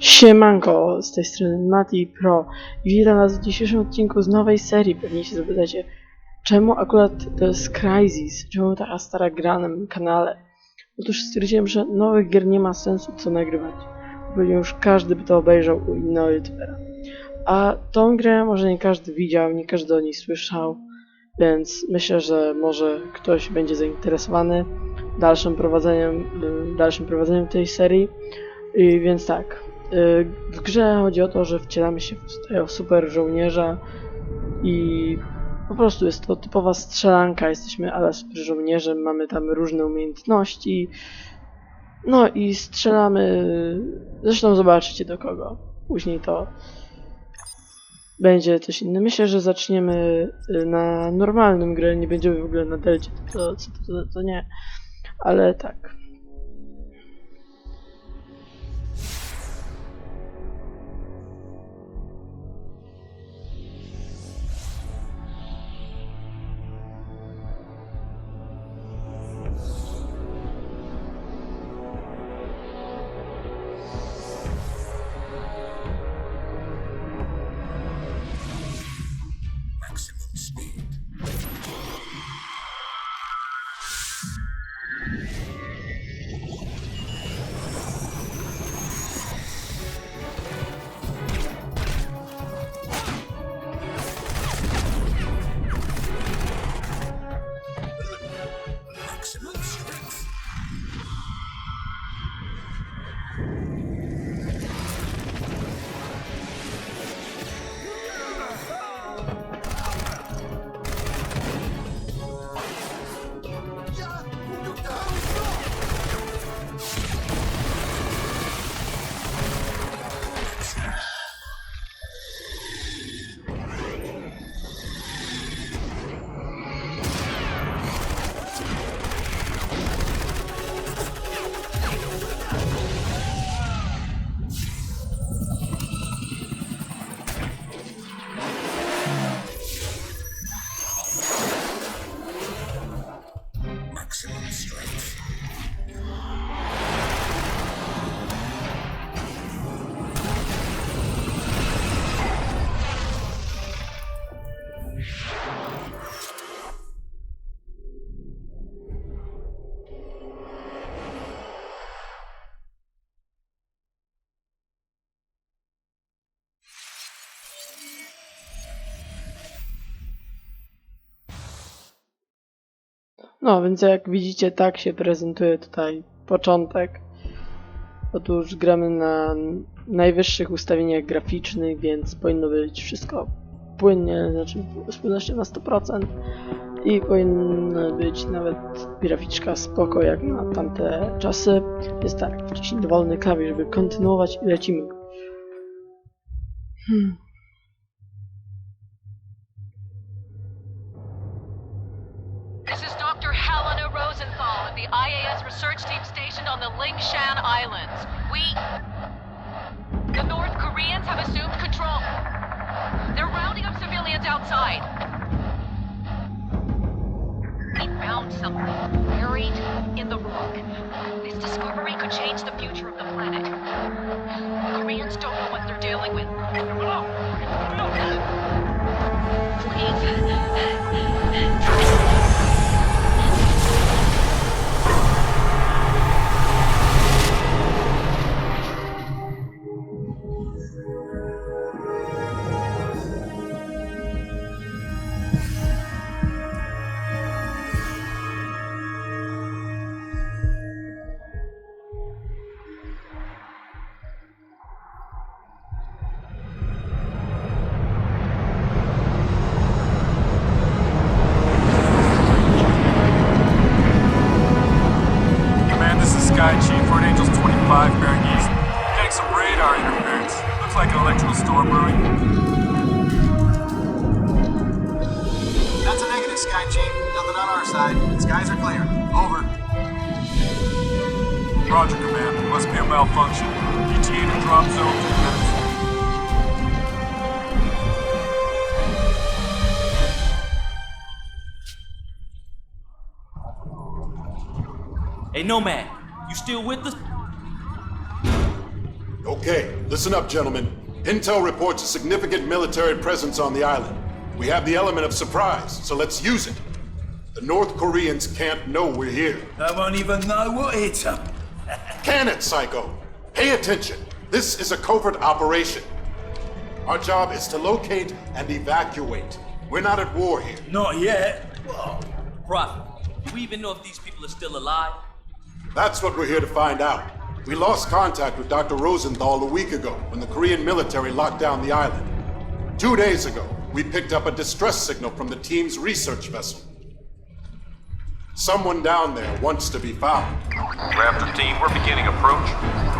Siemanko, z tej strony Mati Pro witam was w dzisiejszym odcinku z nowej serii. Pewnie się zapytacie, czemu akurat to jest Crysis, czemu taka stara gra na moim kanale? Otóż stwierdziłem, że nowych gier nie ma sensu co nagrywać, pewnie już każdy by to obejrzał u innego youtubera. A tą grę może nie każdy widział, nie każdy o niej słyszał, więc myślę, że może ktoś będzie zainteresowany dalszym prowadzeniem, y, dalszym prowadzeniem tej serii. I więc tak, w grze chodzi o to, że wcielamy się w super żołnierza i po prostu jest to typowa strzelanka. Jesteśmy ale super żołnierzem, mamy tam różne umiejętności. No i strzelamy. Zresztą zobaczycie do kogo. Później to będzie coś innego. Myślę, że zaczniemy y, na normalnym grę, nie będziemy w ogóle na delcie, to, to, to, to nie. Ale tak. No, więc jak widzicie, tak się prezentuje tutaj początek. Otóż gramy na najwyższych ustawieniach graficznych, więc powinno być wszystko płynnie, znaczy z pewnością na 100% i powinna być nawet graficzka spoko jak na tamte czasy. Jest tak, wciśnij dowolny klawisz, żeby kontynuować i lecimy. Hmm. Helena Rosenthal of the IAS research team stationed on the Lingshan Islands. We. The North Koreans have assumed control. They're rounding up civilians outside. We found something buried in the rock. This discovery could change the future of the planet. The Koreans don't know what they're dealing with. Please. Command, this Sky Chief. Nothing on our side. Skies are clear. Over. Roger, Command. Must be a malfunction. ETA to drop zone two minutes. Hey, Nomad, you still with us? Okay, listen up, gentlemen. Intel reports a significant military presence on the island. We have the element of surprise, so let's use it. The North Koreans can't know we're here. They won't even know what hit them. Can it, Psycho? Pay attention. This is a covert operation. Our job is to locate and evacuate. We're not at war here. Not yet. Prophet, do we even know if these people are still alive? That's what we're here to find out. We lost contact with Dr. Rosenthal a week ago when the Korean military locked down the island. Two days ago, we picked up a distress signal from the team's research vessel. Someone down there wants to be found. Raptor team, we're beginning approach.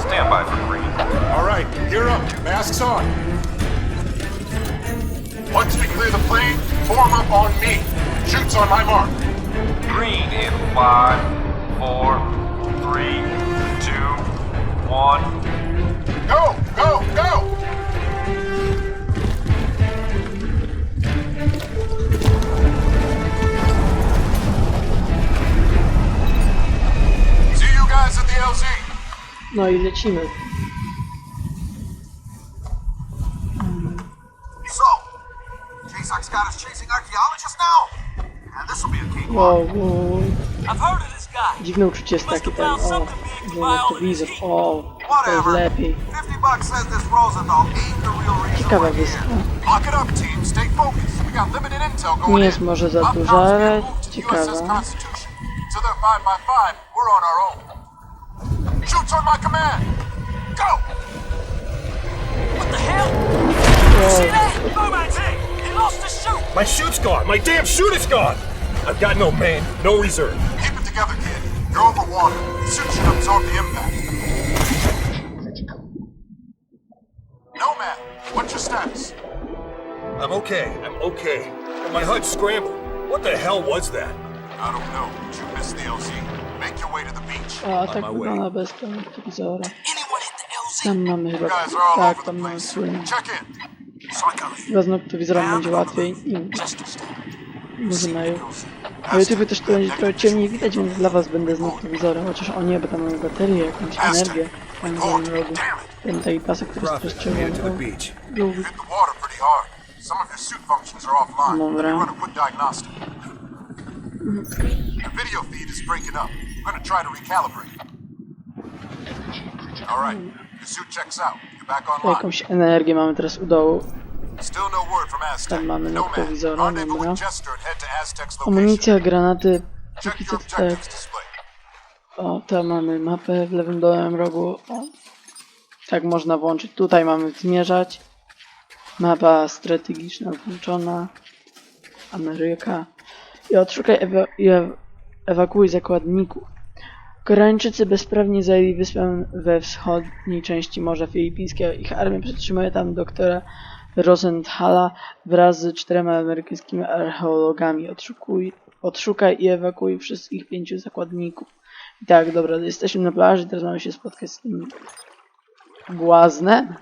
Stand by for green. All right, gear up. Masks on. Once we clear the plane, form up on me. Shoots on my mark. Green in five, four, three, two, one. Go! No i lecimy. Got us chasing archaeologists now? And this will be a cakewalk. Wow, wow, wow. I've heard of this guy. Dziwne uczucie jest takie ten, o, noktowizor, o, to jest lepiej. 50 bucks says this Rosenthal ain't the real reason Ciekawa wyspa. Nie jest może za duża, ale ciekawa. Shoots on my command. Go! What the hell? See that? Bowman's hit. He lost the shoot. My shoot's gone! My damn shoot is gone! I've got no man, no reserve. Keep it together, kid. You're over water. The suit should absorb the impact. Nomad, what's your status? I'm okay, I'm okay. My HUD scrambled. What the hell was that? I don't know, but you missed the LZ. A tak wygląda bez telewizora. Anyone hit the LZ? Tam mamy chyba, guys are all tak, tam mamy place. słynny. Check in. Psycho. Chyba z noktowizorem będzie łatwiej im mają. Na YouTube też to będzie trochę ciemniej widać, więc dla was będę z noktowizorem, chociaż o nie, bo tam mamy baterię, jakąś energię. Tam rogu. Ten taki pasek, który jest pretty hard. Some of your suit functions are offline. Dobra. run a quick diagnostic. The video feed is breaking up. I'm gonna try to recalibrate. All right, your suit checks out. You're back online. jakąś energię mamy teraz u dołu. Still no word from Aztec. Tam mamy noktowizora, rendezvous dobra. Amunicja, granaty, tak. O, tam mamy mapę w lewym dolnym rogu. O. Tak można włączyć. Tutaj mamy zmierzać. Mapa strategiczna włączona. Ameryka. I odszukaj ewa ewakuuj zakładników. Koreańczycy bezprawnie zajęli wyspę we wschodniej części Morza Filipińskiego. Ich armia przetrzymuje tam doktora Rosenthala wraz z czterema amerykańskimi archeologami. Odszukuj, odszukaj i ewakuuj wszystkich pięciu zakładników. I tak, dobra, jesteśmy na plaży, teraz mamy się spotkać z tym błaznem.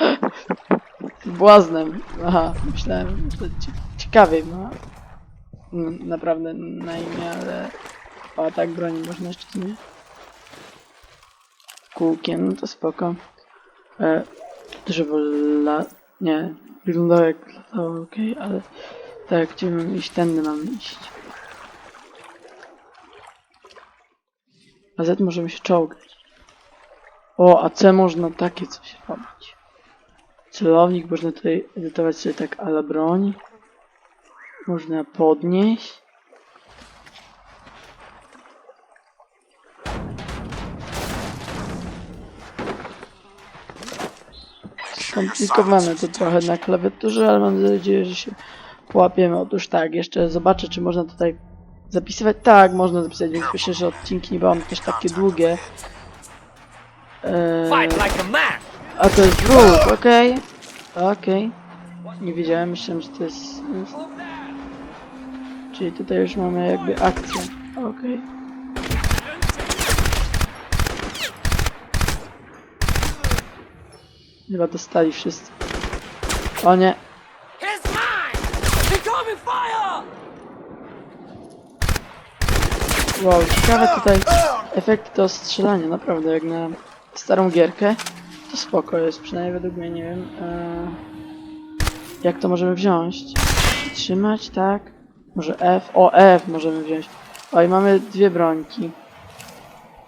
Błaznem. Aha, myślałem, że cie- ciekawie ma n- naprawdę na imię, ale o tak broni można jeszcze nie. Kółkiem, no to spoko. E, drzewo la... nie, wyglądało jak latało, okej, ale tak, gdzie mamy iść? Tędy mamy iść. A Z możemy się czołgać. O, a C można takie coś robić. Celownik można tutaj edytować sobie tak ala broń. Można podnieść. Skomplikowane to trochę na klawiaturze, ale mam nadzieję, że się połapiemy. Otóż tak, jeszcze zobaczę, czy można tutaj zapisywać. Tak, można zapisać, więc myślę, że odcinki nie będą też takie długie. Eee, a to jest wróg, okej. Okej. Nie wiedziałem, myślałem, że to jest... jest... Czyli tutaj już mamy jakby akcję. Okej. Chyba dostali wszyscy. O nie. Wow, ciekawe tutaj efekty to strzelania, naprawdę, jak na starą gierkę. to spoko jest, przynajmniej według mnie, nie wiem. E, jak to możemy wziąć? Trzymać, tak? Może F? O, F możemy wziąć. Oj, mamy dwie brońki.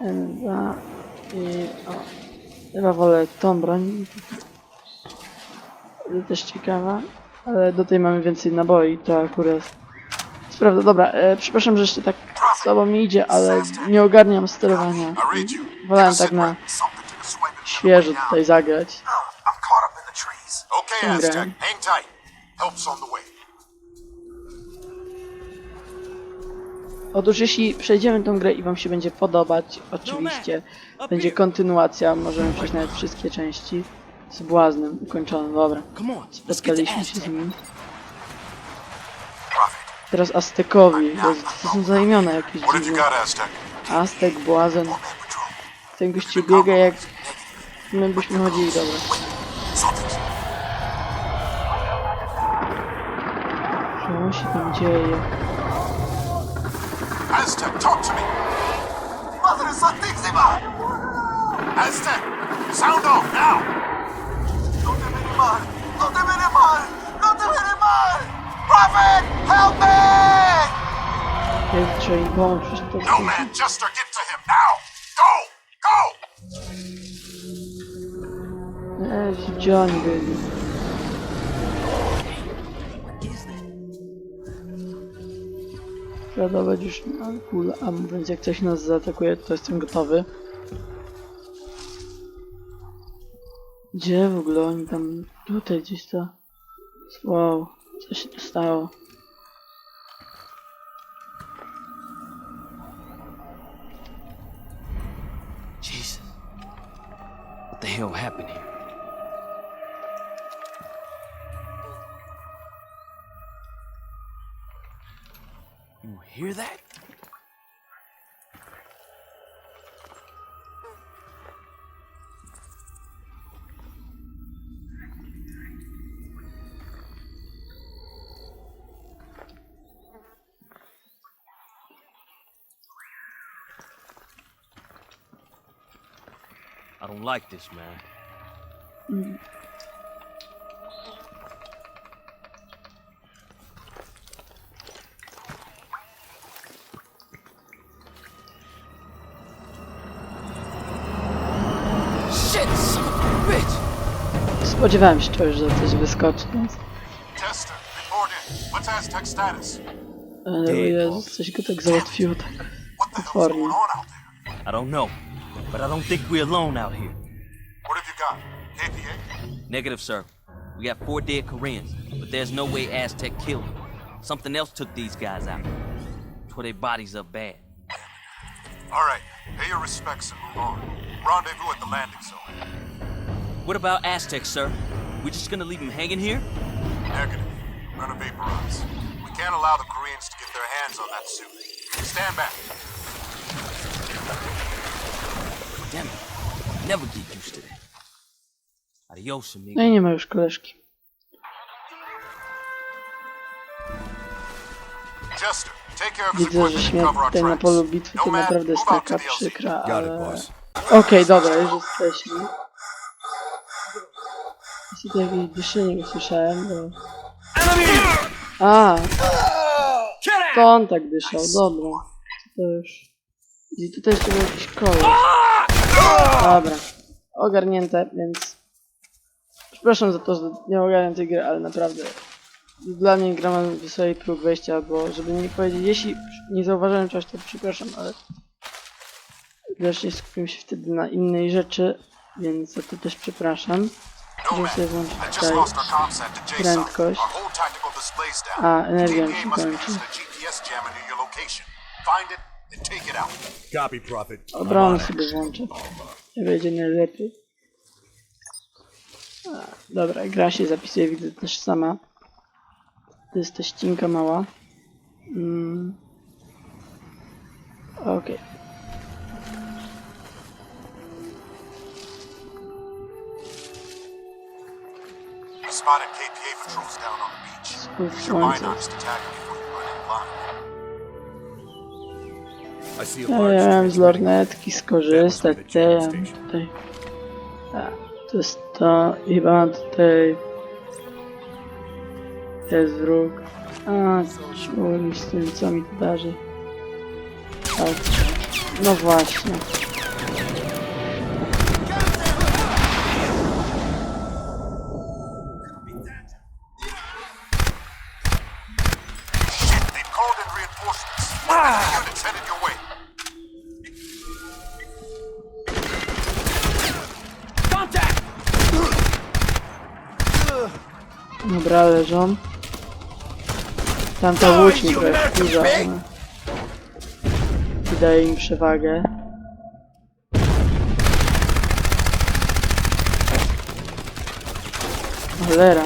N2 i... O, chyba wolę tą broń. To też ciekawa. Ale do tej mamy więcej naboi, to akurat... Prawda, dobra, e, przepraszam, że jeszcze tak słabo mi idzie, ale nie ogarniam sterowania. Wolałem tak na świeżo tutaj zagrać. Hang tight. Help's on the way. Otóż jeśli przejdziemy tą grę i wam się będzie podobać, oczywiście będzie kontynuacja, możemy przejść nawet wszystkie części z błaznem ukończonym, dobra. Spotkaliśmy się z nim. Teraz Aztekowi, Jezu, to są zajmione jakieś dziwne. Aztek, błazen, ten gościu biega jak my byśmy chodzili, dobra. Co się tam dzieje? Aztec, talk to me. Mother Madre Santísima! Aztec, sound off now! No te viene mal! No te viene mal! No te viene mal! Prophet, help me! Jak trzeba im pomóc, przecież to No man, Jester, get to him now! Go! Go! Eee, John, oni byli? Ładować już na ammo, więc jak coś nas zaatakuje, to jestem gotowy. Gdzie w ogóle oni tam... Tutaj gdzieś to... Wow, co się stało? Jesus. What the hell happened here? Hear that? I don't like this, man. Shit, Spodziewałem się czegoś, że coś wyskoczy, więc... Jester, report. What's Aztec's status? Ale o Jezus, coś go tak załatwiło, tak... The hell's Potwornie. going on out there? I don't know, but I don't think we're alone out here. What have you got? KPA? Negative, sir. We got four dead Koreans, but there's no way Aztec killed them. Something else took these guys out. Tore their bodies up bad. All right, pay your respects and move on. Rendezvous at the landing zone. What about Aztec, sir? We just gonna leave them hanging here? Negative. We're gonna vaporize. We can't allow the Koreans to get their hands on that suit. Stand back. Damn it. Never get used to that. Adios, amigo. No i nie ma już koleżki. Jester, take care of this Widzę, że equipment śmierć cover our tutaj na tracks. polu bitwy to No man, naprawdę jest move out to taka przykra, Got it, ale... boss. Okej, dobra, już jesteśmy. To jakieś dyszenie usłyszałem, bo... A! To on tak dyszał, dobra. To już... I tutaj jeszcze był jakiś koleś. Dobra. Ogarnięte, więc... Przepraszam za to, że nie ogarniam tej gry, ale naprawdę... Dla mnie gra ma wysoki próg wejścia, bo żeby nie powiedzieć, jeśli nie zauważyłem czegoś, to przepraszam, ale widocznie skupiłem się wtedy na innej rzeczy, więc za to też przepraszam. No Muszę sobie włączyć tutaj prędkość. A, energia mi się kończy. Obronę sobie włączę. Nie będzie najlepiej. A, dobra, gra się zapisuje, widzę też sama. To jest ta ścinka mała. Mm. Okej. We spotted KPA patrols down on the beach. Use your binocs to tag them before you run in blind. I see a Ja large miałem z lornetki skorzystać, te ja station. tutaj... A, to To jest to i chyba tutaj jest wróg. A, czułem z tym co mi tu darzy. Tak. No właśnie. Leżą. Tamta łódź mi trochę wkurza. I daje im przewagę. Cholera.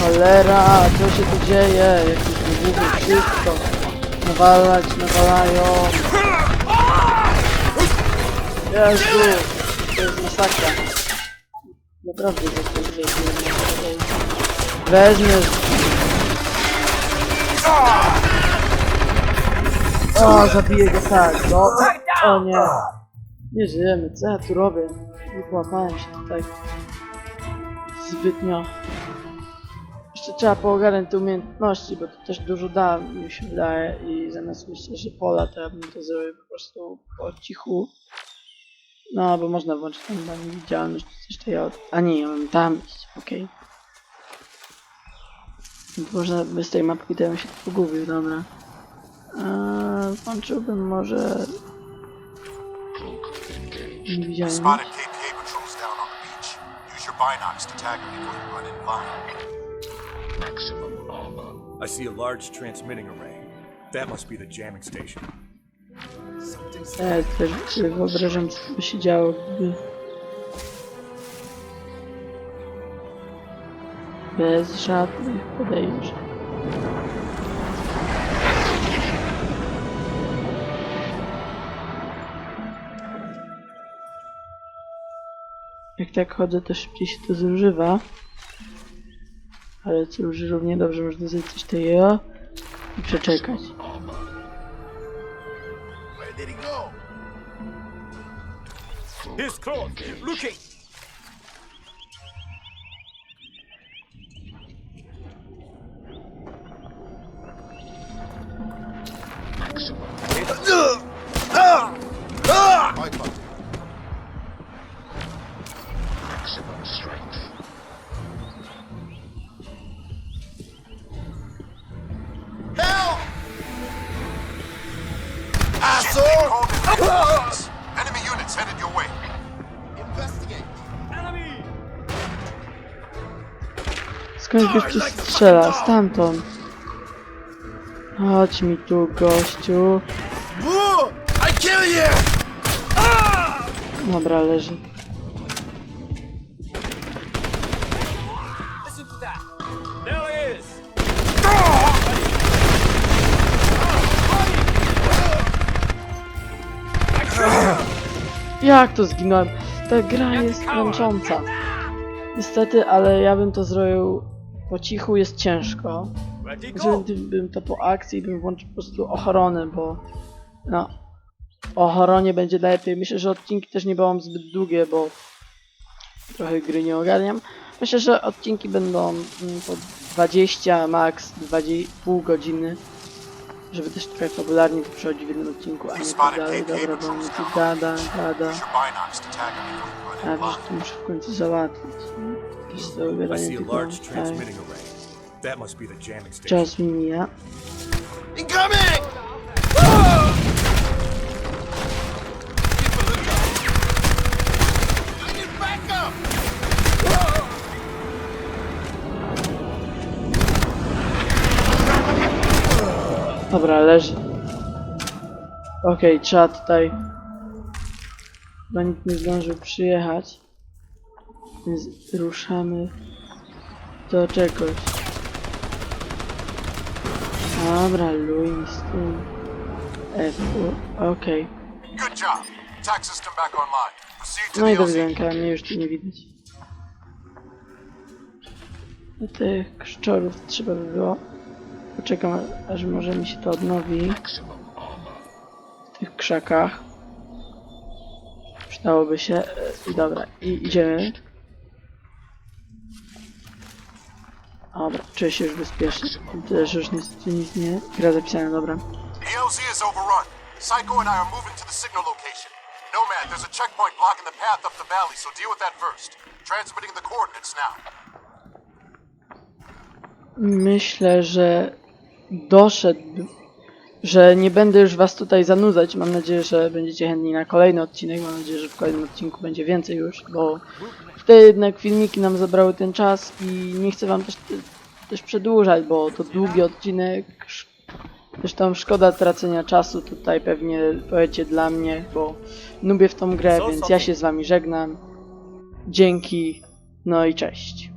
Cholera, co się tu dzieje? Jakieś wybuchy, wszystko. Nawalać, nawalają. Jezu, to jest masakra. Naprawdę to jest wielkie. Weźmiesz. O, zabiję go tak, no. O nie. Nie żyjemy, co ja tu robię? Wyłapałem się tutaj. Zbytnio. Jeszcze trzeba poogarnąć te umiejętności, bo to też dużo da, mi się wydaje. I zamiast myśleć, że pola, to ja bym to zrobił po prostu po cichu. No, bo można włączyć tam na niewidzialność, czy coś takiego. A nie, ja mam tam iść, okej. Więc Można bez tej mapki, to ja bym się pogubił, dobra. Eee, włączyłbym może... Niewidzialność. Spotted KPA patrols down on the beach. Use your binocs to tag them before you run in blind. I see a large transmitting array. That must be the jamming station. Ja też sobie wyobrażam, co by się działo, gdyby... Bez żadnych podejrzeń. Jak tak chodzę, to szybciej się to zużywa. Ale cóż, równie dobrze można zrobić coś takiego i przeczekać. His clothes. Look at Tu strzela? Stamtąd. Chodź mi tu, gościu. Dobra, leży. Jak to zginąłem? Ta gra jest męcząca. Niestety, ale ja bym to zrobił po cichu, jest ciężko. Zrobiłbym to po akcji bym włączył po prostu ochronę, bo no, o ochronie będzie lepiej. Myślę, że odcinki też nie będą zbyt długie, bo trochę gry nie ogarniam. Myślę, że odcinki będą mm, po 20, max 2,5 godziny, żeby też trochę fabularnie to przechodzić w jednym odcinku, a nie tak dalej. Dobra, bo mnie tu gada, gada. A wiesz, to muszę w końcu załatwić. Jakieś to I gadanie see a tylko large tak, transmitting array. That must be the jamming station. czas mi mija. Incoming! I need backup! Dobra, leży. Okej, trzeba tutaj... Chyba nikt nie zdążył przyjechać. Więc ruszamy do czegoś. Dobra, tym. F, okej. No i do widzenia, mnie już tu nie widać. No tych szczurów trzeba by było Poczekam, aż może mi się to odnowi. W tych krzakach. Przydałoby się. e, dobra, i idziemy. Dobra, czuję się już bezpiecznie. Też już niestety nic nie. Gra zapisana, dobra. Is overrun. Psycho and I are moving to the signal location. Nomad, there's a checkpoint blocking the path up the valley, so deal with that first. Transmitting the coordinates now. Myślę, że doszedł, że nie będę już was tutaj zanudzać. Mam nadzieję, że będziecie chętni na kolejny odcinek. Mam nadzieję, że w kolejnym odcinku będzie więcej już, bo te jednak filmiki nam zabrały ten czas i nie chcę wam też, też przedłużać, bo to długi odcinek. Sz- Zresztą szkoda tracenia czasu tutaj pewnie powiecie dla mnie, bo lubię w tą grę, więc ja się z wami żegnam. Dzięki, no i cześć.